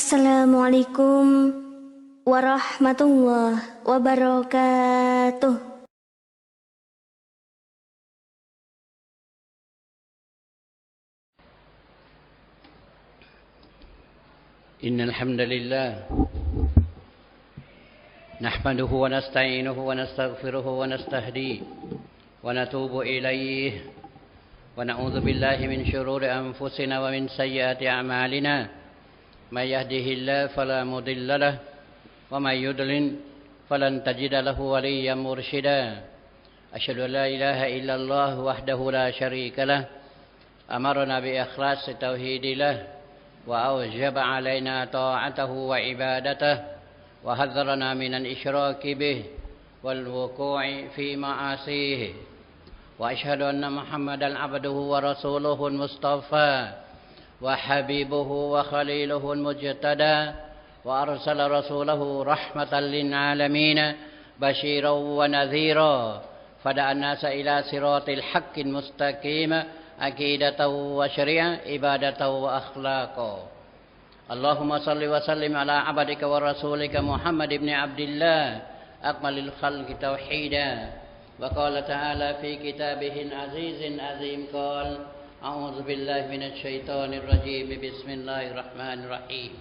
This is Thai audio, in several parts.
السلام عليكم ورحمة الله وبركاته إن الحمد لله نحمده ونستعينه ونستغفره ونستهديه ونتوب إليه ونعوذ بالله من شرور أنفسنا ومن سيئات أعمالنا من يهده الله فلا مضل له ومن يضلل فلن تجد له وليا مرشدا. أشهد أن لا إله إلا الله وحده لا شريك له أمرنا بإخلاص التوحيد له وأوجب علينا طاعته وعبادته وحذرنا من الإشراك به والوقوع في معاصيه. وأشهد أن محمدا عبده ورسوله المصطفى. وحبيبه وخليله المجتدى وأرسل رسوله رحمة للعالمين بشيرا ونذيرا. فدعا الناس إلى صراط الحق المستقيم عقيدة وشريعة عبادة وأخلاقا اللهم صل وسلم على عبدك ورسولك محمد بن عبد الله أكمل الخلق توحيدا. وقال تعالى في كتابه العزيز العظيم قال أعوذ بالله من الشيطان الرجيم. بسم الله الرحمن الرحيم.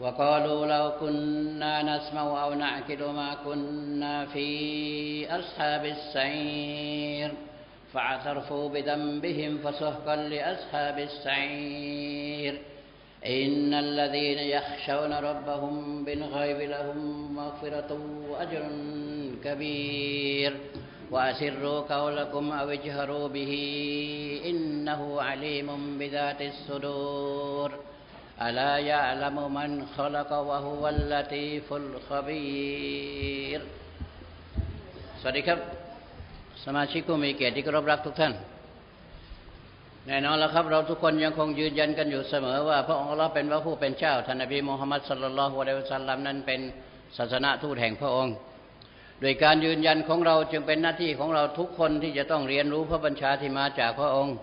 وقالوا لو كنا نسمع أو نعقل ما كنا في أصحاب السعير. فاعترفوا بذنبهم فسحقا لأصحاب السعير. إن الذين يخشون ربهم بالغيب لهم مغفرة وأجر كبير. وأسروا قولكم أو اجهروا به إنه عليم بذات الصدور ألا يعلم من خلق وهو اللطيف الخبير สวัสดีครับ สมาชิกผู้มีเกียรติที่เคารพรักทุกท่าน แน่นอนแล้วครับ เราทุกคนยังคงยืนยันกันอยู่เสมอว่า พระองค์อัลลอฮ์เป็นพระผู้เป็นเจ้าท่านนบีมูฮัมมัดสัลลัลลอฮุอะลัยฮิวะสัลลัมนั้นเป็นศาสนาทูตแห่งพระองค์ โดยการยืนยันของเราจึงเป็นหน้าที่ของเราทุกคนที่จะต้องเรียนรู้พระบัญชาที่มาจากพระองค์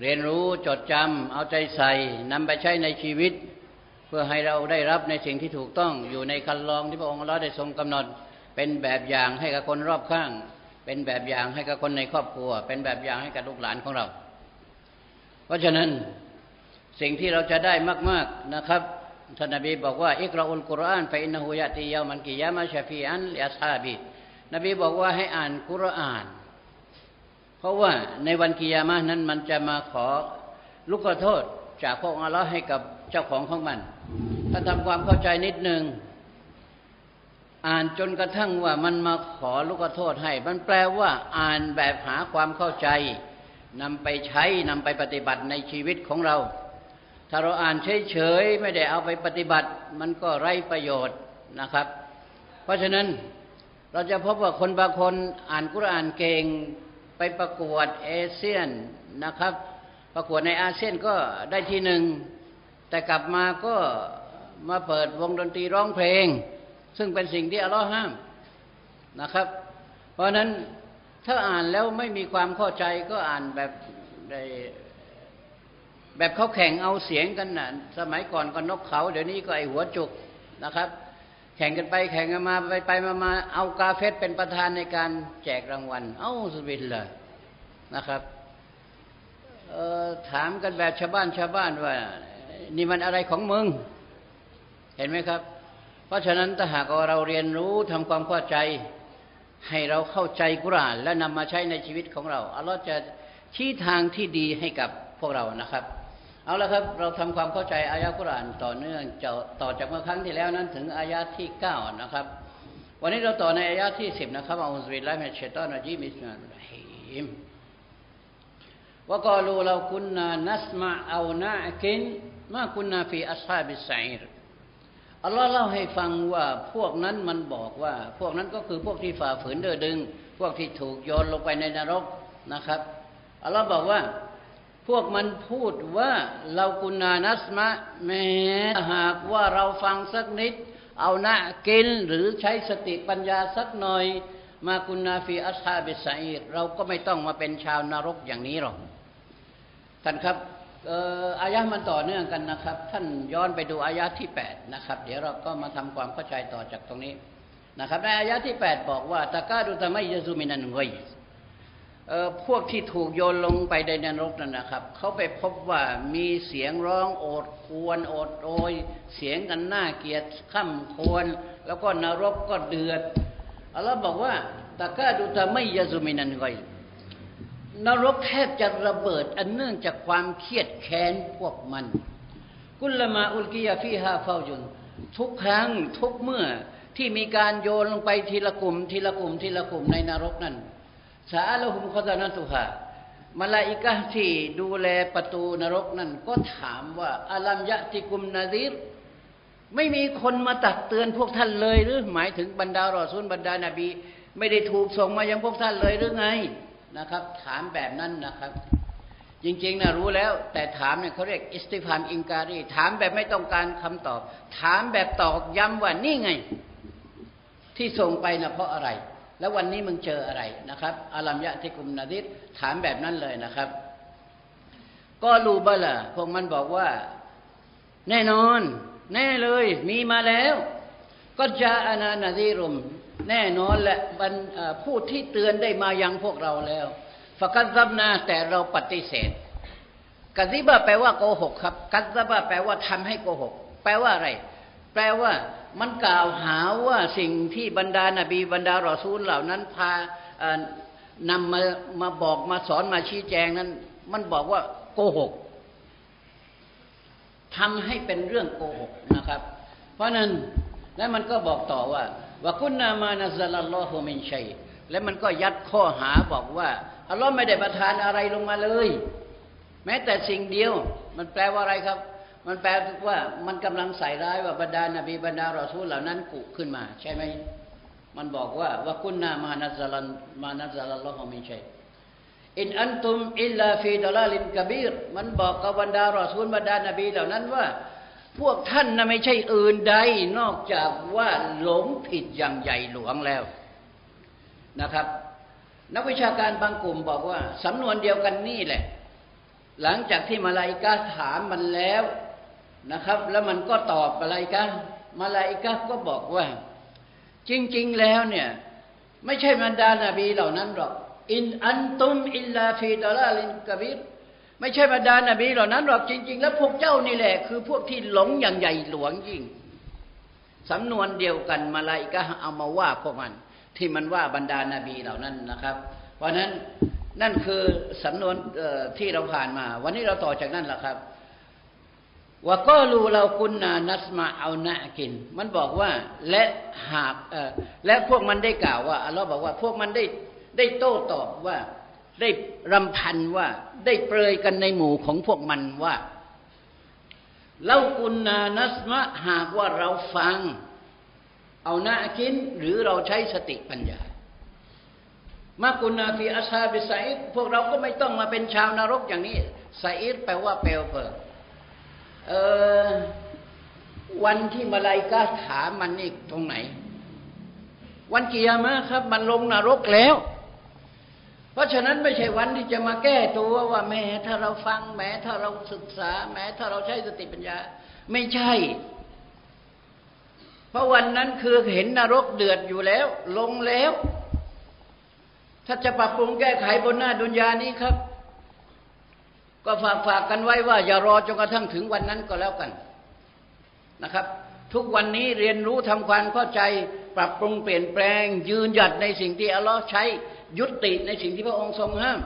เรียนรู้จดจำเอาใจใส่นำไปใช้ในชีวิต เพื่อให้เราได้รับในสิ่งที่ถูกต้องอยู่ในคันลองที่พระองค์เราได้ทรงกำหนด เป็นแบบอย่างให้กับคนรอบข้าง เป็นแบบอย่างให้กับคนในครอบครัว เป็นแบบอย่างให้กับลูกหลานของเรา เพราะฉะนั้นสิ่งที่เราจะได้มาก ๆนะครับ ท่านนบีบอกว่าอิกราอุลกุรอานไปอินหูยะติยามันกิยามาชฟีอันลิอัสฮาบีนบีบอกว่าให้อ่านกุรอาน เพราะว่าในวันกิยามะนั้นมันจะมาขอลูกขอโทษจากพระองค์อัลลอฮ์ให้กับเจ้าของของมัน ถ้าทำความเข้าใจนิดหนึ่งอ่านจนกระทั่งว่ามันมาขอลูกขอโทษให้ มันแปลว่าอ่านแบบหาความเข้าใจนำไปใช้นำไปปฏิบัติในชีวิตของเรา ถ้าเราอ่านเฉยๆไม่ได้เอาไปปฏิบัติ มันก็ไร้ประโยชน์นะครับ เพราะฉะนั้นเราจะพบว่าคนบางคนอ่านกุรอานเก่งไปประกวดเอเชียนนะครับ ประกวดในอาเซียนก็ได้ที่หนึ่งแต่กลับมาก็มาเปิดวงดนตรีร้องเพลง ซึ่งเป็นสิ่งที่อัลลอฮ์ห้ามนะครับ เพราะนั้นถ้าอ่านแล้วไม่มีความเข้าใจก็อ่านแบบ แบบเขาแข่งเอาเสียงกันนะสมัยก่อนก็นกเขา เดี๋ยวนี้ก็ไอหัวจุกนะครับ แข่งกันไปแข่งกันมาไปไปมามาเอากาเฟสเป็นประธานในการแจกรางวัล เอ้าสุบินเลยนะครับถามกันแบบชาวบ้านชาวบ้านว่า นี่มันอะไรของมึง เห็นไหมครับ เพราะฉะนั้นถ้าหากเราเรียนรู้ทำความเข้าใจ ให้เราเข้าใจกุรานและนำมาใช้ในชีวิตของเราอัลลอฮ์จะชี้ทางที่ดีให้กับพวกเรานะครับ เอาละครับเราทำความเข้าใจอายะกุรานต่อเนื่องต่อจากเมื่อครั้งที่แล้วนั้นถึงอายะที่เก้านะครับ วันนี้เราต่อในอายะที่สิบนะครับอัลลอฮฺบิลลาฮิมินัชชัยฏอนรจีมิสมิลลาฮิรเรากาลูเราคุณนานัสมาเอานาคินมาคุณนาฟีอัศฮาบิสไซร์อัลลอฮ์เล่าให้ฟังว่าพวกนั้นมันบอกว่า พวกนั้นก็คือพวกที่ฝ่าฝืนเดือดึง พวกที่ถูกโยนลงไปในนรกนะครับอัลลอฮ์บอกว่า พวกมันพูดว่าเรากุนานัสมะแม้หากว่าเราฟังสักนิด เอาหน้ากินหรือใช้สติปัญญาสักหน่อย มากุนาฟีอัสฮาบิสัยเราก็ไม่ต้องมาเป็นชาวนรกอย่างนี้หรอกท่านครับเอ่ออายะมันต่อเนื่องกันนะครับ ท่านย้อนไปดูอายะที่ 8 นะครับ เดี๋ยวเราก็มาทำความเข้าใจต่อจากตรงนี้นะครับในอายะที่ 8 บอกว่าตะกาดุตะไมยะซูมินันไกย เออพวกที่ถูกโยนลงไปในนรกนั่นนะครับ เขาไปพบว่ามีเสียงร้องโอดควรโอดโอยเสียงกันหน่าเกลียดข้ามควร แล้วก็นรกก็เดือดอัลลอฮ์บอกว่าตะกาดุตะไมยะซูมินันไกนรกแทบจะระเบิด อันเนื่องจากความเครียดแค้นพวกมัน กุลมาอุลกิยาฟีฮาเฝ้ายุนทุกครั้งทุกเมื่อที่มีการโยนลงไปทีละกลุ่ม ทีละกลุ่มทีละกลุ่มในนรกนั้น สาลหุมคตานัตุฮามาลาอิกะที่ดูแลประตูนรกนั้นก็ถามว่าอาลัมยะติกุมนาซีรไม่มีคนมาตักเตือนพวกท่านเลยหรือหมายถึงบรรดารอซูลบรรดานาบี ไม่ได้ถูกส่งมายังพวกท่านเลยหรือไงนะครับ ถามแบบนั้นนะครับ จริงๆนะรู้แล้ว แต่ถามเนี่ยเขาเรียกอิสติฟามอิงการีถามแบบไม่ต้องการคำตอบ ถามแบบตอกย้ำว่านี่ไง ที่ส่งไปนะเพราะอะไร แล้ววันนี้มึงเจออะไรนะครับอาลัมยะที่กุมนาดิษถามแบบนั้นเลยนะครับ ก็รูบละพวกมันบอกว่า แน่นอน แน่เลย มีมาแล้ว ก็จะอานานาดีรุม แน่นอนแหละบรรผู้ที่เตือนได้มายังพวกเราแล้วฟกัซซับนาแต่เราปฏิเสธกัซิบะแปลว่าโกหกครับ กัซซับะแปลว่าทำให้โกหก แปลว่าอะไร แปลว่า มันกล่าวหาว่าสิ่งที่บรรดานาบีบรรดารอซูลเหล่านั้นพานำมามาบอกมาสอนมาชี้แจงนั้น มันบอกว่าโกหกทำให้เป็นเรื่องโกหกนะครับ เพราะนั้นแล้วมันก็บอกต่อว่าว่ากุนนามานัซลัลลอฮุมินชัยและมันก็ยัดข้อหาบอกว่าอัลลอฮ์ไม่ได้ประทานอะไรลงมาเลย แม้แต่สิ่งเดียว มันแปลว่าอะไรครับ มันแปลว่ามันกำลังใส่ร้ายว่าบรรดานบีบรรดารอซูลเหล่านั้นกุขึ้นมา ใช่ไหมมันบอกว่าว่ากุนนามานัซลันมานัซลัลลอฮุมินชัยอินอันตุมอิลลาฟีดลาลินกบีรมันบอกกับบรรดารอซูลบรรดานบีเหล่านั้นว่า พวกท่านน่ะไม่ใช่อื่นใดนอกจากว่าหลงผิดอย่างใหญ่หลวงแล้วนะครับ นักวิชาการบางกลุ่มบอกว่าสำนวนเดียวกันนี่แหละ หลังจากที่มาลาอิกาถามมันแล้ว นะครับ แล้วมันก็ตอบมาลาอิกามาลาอิกาก็บอกว่า จริง ๆ แล้วเนี่ย ไม่ใช่บรรดานาบีเหล่านั้นหรอก อินอันตุมอิลลาฟีดลาลินกบีรไม่ใช่บรรดานาบีเหล่านั้นหรอกจริง ๆ แล้วพวกเจ้านี่แหละ คือพวกที่หลงอย่างใหญ่หลวงยิ่งสำนวนเดียวกันมาลาอิกะเอามาว่าพวกมัน ที่มันว่าบรรดานาบีเหล่านั้นนะครับ เพราะนั้นนั่นคือสำนวนที่เราผ่านมา วันนี้เราต่อจากนั้นแหละครับ ว่าก็รู้เรากุนนานัสมาเอาหนะกิน มันบอกว่าและหากและพวกมันได้กล่าวว่าอัลลอฮ์บอกว่าพวกมันได้ได้โต้ตอบว่าได้รำพันว่าได้เปรยกันในหมู่ของพวกมันว่าเรากุนนานัสมะหากว่าเราฟัง เอาหนะกินหรือเราใช้สติปัญญามากุนนาฟีอาซาบิไซดพวกเราก็ไม่ต้องมาเป็นชาวนรกอย่างนี้ไซดแปลว่าเปลวเปิด เออวันที่มาลายกาถามมันนี่ตรงไหน วันกิยามะครับ มันลงนรกแล้ว เพราะฉะนั้นไม่ใช่วันที่จะมาแก้ตัวว่าแม้ถ้าเราฟังแม้ถ้าเราศึกษา แม้ถ้าเราใช้สติปัญญา ไม่ใช่ เพราะวันนั้นคือเห็นนรกเดือดอยู่แล้ว ลงแล้ว ถ้าจะปรับปรุงแก้ไขบนหน้าดุนยานี้ครับ ก็ฝากฝากกันไว้ว่าอย่ารอจนกระทั่งถึงวันนั้นก็แล้วกันนะครับ ทุกวันนี้เรียนรู้ทำความเข้าใจ ปรับปรุงเปลี่ยนแปลง ยืนหยัดในสิ่งที่อัลลอฮ์ใช้ยุติในสิ่งที่พระองค์ทรงห้าม